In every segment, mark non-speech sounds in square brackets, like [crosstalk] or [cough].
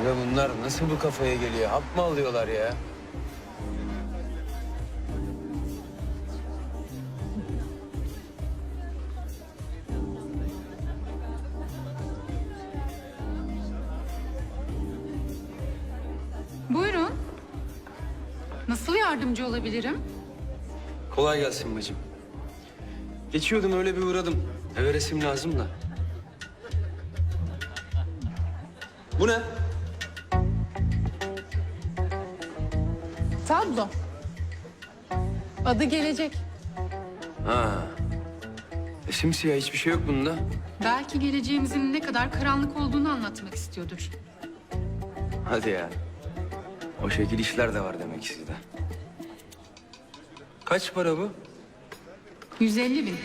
Aga bunlar nasıl bu kafaya geliyor? Hap mı alıyorlar ya? Buyurun. Nasıl yardımcı olabilirim? Kolay gelsin bacım. Geçiyordum öyle bir uğradım. Eve resim lazım da. Bu ne? Tablo. Adı gelecek. Ha. E, simsiyah hiçbir şey yok bunda. Belki geleceğimizin ne kadar karanlık olduğunu anlatmak istiyordur. Hadi ya. O şekil işler de var demek sizde. Kaç para bu? 150 bin.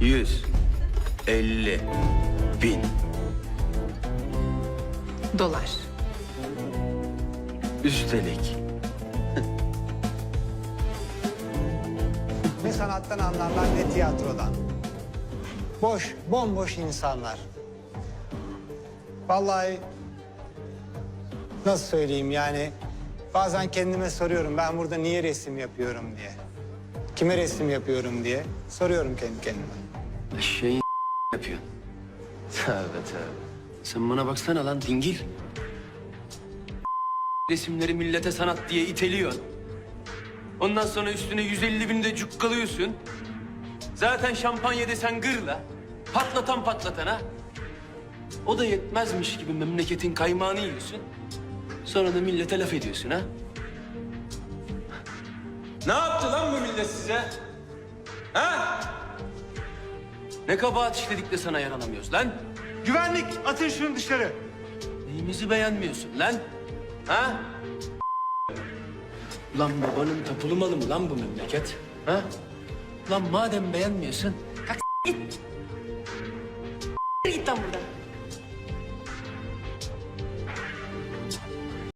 Yüz. Elli. Bin. Dolar. Üstelik. [laughs] Ne sanattan anlarlar ne tiyatrodan. Boş, bomboş insanlar. Vallahi nasıl söyleyeyim yani bazen kendime soruyorum ben burada niye resim yapıyorum diye. Kime resim yapıyorum diye soruyorum kendi kendime. Şeyin [laughs] yapıyorsun. Tövbe tövbe. Sen bana baksana lan dingil. Resimleri millete sanat diye iteliyorsun. Ondan sonra üstüne 150 bin de cukkalıyorsun. Zaten şampanya desen gırla. Patlatan patlatana. O da yetmezmiş gibi memleketin kaymağını yiyorsun. Sonra da millete laf ediyorsun ha. Ne yaptı lan bu millet size? Ha? Ne kabahat işledik de sana yaranamıyoruz lan? Güvenlik atın şunu dışarı. Neyimizi beğenmiyorsun lan? Ha? Lan babanın tapulu malı mı lan bu memleket? Ha? Lan madem beğenmiyorsun, kalk git. Git lan buradan.